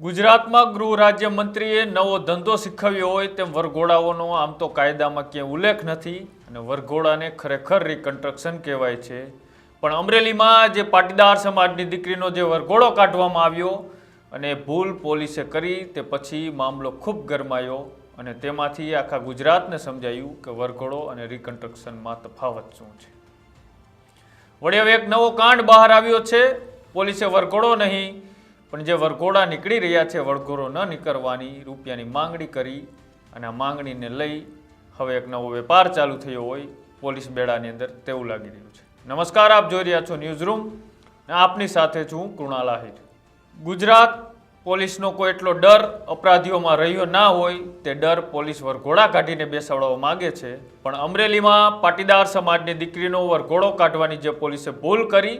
ગુજરાતમાં ગૃહ રાજ્યમંત્રીએ નવો ધંધો શીખવ્યો હોય તેમ વરઘોડાઓનો આમ તો કાયદામાં ક્યાંય ઉલ્લેખ નથી અને વરઘોડાને ખરેખર રિકન્સ્ટ્રક્શન કહેવાય છે. પણ અમરેલીમાં જે પાટીદાર સમાજની દીકરીનો જે વરઘોડો કાઢવામાં આવ્યો અને ભૂલ પોલીસે કરી તે પછી મામલો ખૂબ ગરમાયો અને તેમાંથી આખા ગુજરાતને સમજાયું કે વરઘોડો અને રિકન્સ્ટ્રક્શનમાં તફાવત શું છે. વળી હવે એક નવો કાંડ બહાર આવ્યો છે. પોલીસે વરઘોડો નહીં પણ જે વરઘોડા નીકળી રહ્યા છે, વરઘોડો ન નીકળવાની રૂપિયાની માંગણી કરી અને આ માંગણીને લઈ હવે એક નવો વેપાર ચાલુ થયો હોય, પોલીસ બેડાની અંદર તેવું લાગી રહ્યું છે. નમસ્કાર, આપ જોઈ રહ્યા છો ન્યૂઝ રૂમ આપની સાથે છું કૃણાલ આહિર. ગુજરાત પોલીસનો કોઈ એટલો ડર અપરાધીઓમાં રહ્યો ના હોય, તે ડર પોલીસ વરઘોડા કાઢીને બેસાડવા માગે છે. પણ અમરેલીમાં પાટીદાર સમાજની દીકરીનો વરઘોડો કાઢવાની જે પોલીસે ભૂલ કરી,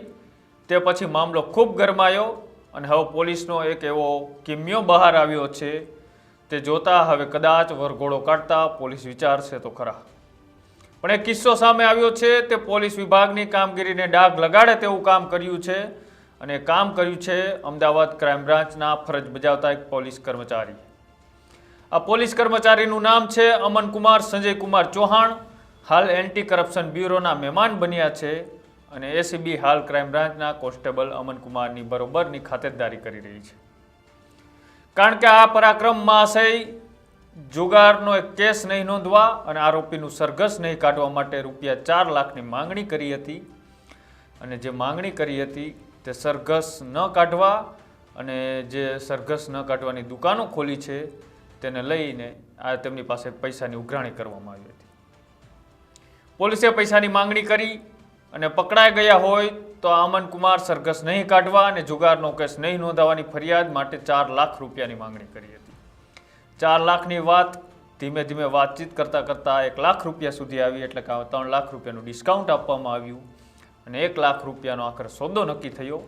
તે પછી મામલો ખૂબ ગરમાયો. અને હવે પોલીસનો એક એવો કિમ્યો બહાર આવ્યો છે, તે જોતા હવે કદાચ વરઘોડો કાઢતા પોલીસ વિચારશે તો ખરા. પણ એક કિસ્સો સામે આવ્યો છે, તે પોલીસ વિભાગની કામગીરીને ડાઘ લગાડે તેવું કામ કર્યું છે, અને કામ કર્યું છે અમદાવાદ ક્રાઇમ બ્રાન્ચના ફરજ બજાવતા એક પોલીસ કર્મચારી. આ પોલીસ કર્મચારીનું નામ છે અમનકુમાર સંજયકુમાર ચૌહાણ. હાલ એન્ટી કરપ્શન બ્યુરોના મહેમાન બન્યા છે. અને એસીબી હાલ ક્રાઇમ બ્રાન્ચના કોન્સ્ટેબલ અમનકુમારની બરોબરની ખાતેદારી કરી રહી છે. કારણ કે આ પરાક્રમમાં મહાશય જુગારનો એક કેસ નહીં નોંધવા અને આરોપીનું સરઘસ નહીં કાઢવા માટે રૂપિયા ચાર લાખની માંગણી કરી હતી. અને જે માંગણી કરી હતી તે સરઘસ ન કાઢવા અને જે સરઘસ ન કાઢવાની દુકાનો ખોલી છે તેને લઈને આ તેમની પાસે પૈસાની ઉઘરાણી કરવામાં આવી હતી. પોલીસે પૈસાની માંગણી કરી અને પકડાઈ ગયા હોય તો અમન કુમાર સરઘસ નહીં કાઢવા અને જુગારનો કેસ નહીં નોંધાવવાની ફરિયાદ માટે ચાર લાખ રૂપિયાની માંગણી કરી હતી. ચાર લાખની વાત ધીમે ધીમે વાતચીત કરતાં કરતાં એક લાખ રૂપિયા સુધી આવી એટલે કે ત્રણ લાખ રૂપિયાનું ડિસ્કાઉન્ટ આપવામાં આવ્યું અને એક લાખ રૂપિયાનો આખરે સોદો નક્કી થયો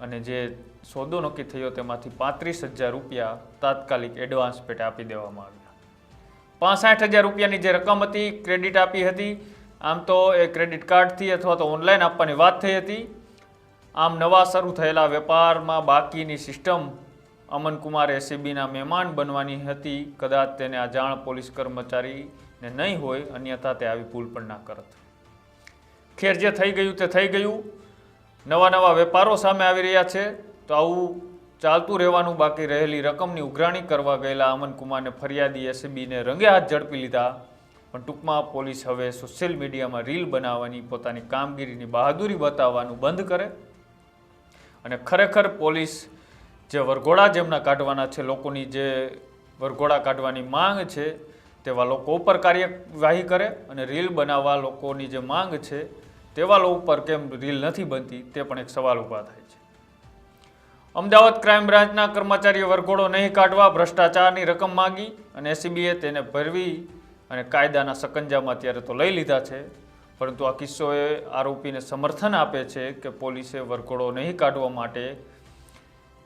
અને જે સોદો નક્કી થયો તેમાંથી પાંત્રીસ હજાર રૂપિયા તાત્કાલિક એડવાન્સ પેટે આપી દેવામાં આવ્યા. પાસઠ હજાર રૂપિયાની જે રકમ હતી ક્રેડિટ આપી હતી આમ તો એ ક્રેડિટ કાર્ડથી અથવા તો ઓનલાઈન આપવાની વાત થઈ હતી. આમ નવા શરૂ થયેલા વેપારમાં બાકીની સિસ્ટમ અમનકુમાર એસીબીના મહેમાન બનવાની હતી. કદાચ તેને આ જાણ પોલીસ કર્મચારીને નહીં હોય, અન્યથા તે આવી ભૂલ પણ ના કરત. ખેર જે થઈ ગયું તે થઈ ગયું. નવા નવા વેપારો સામે આવી રહ્યા છે. તો આવું ચાલતું રહેવાનું બાકી રહેલી રકમની ઉઘરાણી કરવા ગયેલા અમનકુમારને ફરિયાદી એસીબીને રંગે હાથ ઝડપી લીધા. પણ ટૂંકમાં પોલીસ હવે સોશિયલ મીડિયામાં રીલ બનાવવાની, પોતાની કામગીરીની બહાદુરી બતાવવાનું બંધ કરે. અને ખરેખર પોલીસ જે વરઘોડા જેમના કાઢવાના છે, લોકોની જે વરઘોડા કાઢવાની માંગ છે, તેવા લોકો ઉપર કાર્યવાહી કરે અને રીલ બનાવવા લોકોની જે માંગ છે, તેવા લોકો ઉપર કેમ રીલ નથી બનતી, તે પણ એક સવાલ ઊભા થાય છે. અમદાવાદ ક્રાઇમ બ્રાન્ચના કર્મચારીએ વરઘોડો નહીં કાઢવા, ભ્રષ્ટાચારની રકમ માંગી અને એસીબીએ તેને ભરવી અને કાયદાના સકંજામાં અત્યારે તો લઈ લીધા છે. પરંતુ આ કિસ્સોએ આરોપીને સમર્થન આપે છે કે પોલીસે વરઘોડો નહીં કાઢવા માટે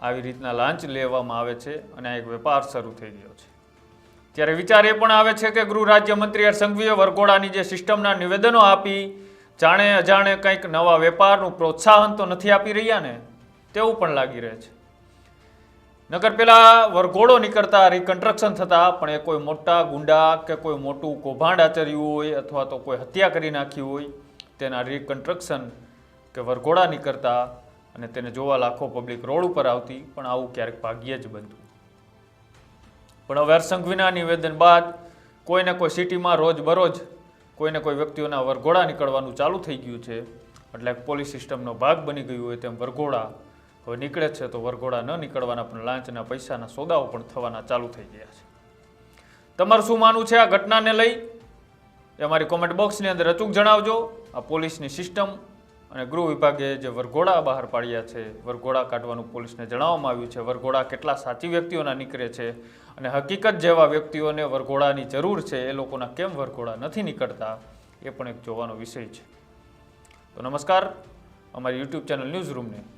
આવી રીતના લાંચ લેવામાં આવે છે અને આ એક વેપાર શરૂ થઈ ગયો છે. ત્યારે વિચાર એ પણ આવે છે કે ગૃહ રાજ્યમંત્રી હરસંઘવીએ સંઘવીએ વરઘોડાની જે સિસ્ટમના નિવેદનો આપી, જાણે અજાણે કંઈક નવા વેપારનું પ્રોત્સાહન તો નથી આપી રહ્યા ને? તેવું પણ લાગી રહે છે. નગર પેલા વરઘોડો નીકળતા રિકન્સ્ટ્રક્શન થતા, પણ એ કોઈ મોટા ગુંડા કે કોઈ મોટું કૌભાંડ આચર્યું હોય અથવા તો કોઈ હત્યા કરી નાખી હોય, તેના રિકન્સ્ટ્રક્શન કે વરઘોડા નીકળતા અને તેને જોવા લાખો પબ્લિક રોડ ઉપર આવતી, પણ આવું ક્યારેક ભાગ્યે જ બનતું. પણ હવે સંઘવીના નિવેદન બાદ કોઈને કોઈ સિટીમાં રોજ બરોજ કોઈને કોઈ વ્યક્તિઓના વરઘોડા નીકળવાનું ચાલુ થઈ ગયું છે, એટલે પોલીસ સિસ્ટમનો ભાગ બની ગયું હોય તેમ વરઘોડા હવે નીકળે છે તો વરઘોડા ન નીકળવાના, પણ લાંચના પૈસાના સોદાઓ પણ થવાના ચાલુ થઈ ગયા છે. તમારું શું માનવું છે આ ઘટનાને લઈ? એ અમારી કોમેન્ટ બોક્સની અંદર અચૂક જણાવજો. આ પોલીસની સિસ્ટમ અને ગૃહ વિભાગે જે વરઘોડા બહાર પાડ્યા છે, વરઘોડા કાઢવાનું પોલીસને જણાવવામાં આવ્યું છે, વરઘોડા કેટલા સાચી વ્યક્તિઓના નીકળે છે અને હકીકત જેવા વ્યક્તિઓને વરઘોડાની જરૂર છે, એ લોકોના કેમ વરઘોડા નથી નીકળતા, એ પણ એક જોવાનો વિષય છે. તો નમસ્કાર. અમારી યુટ્યુબ ચેનલ ન્યૂઝ રૂમને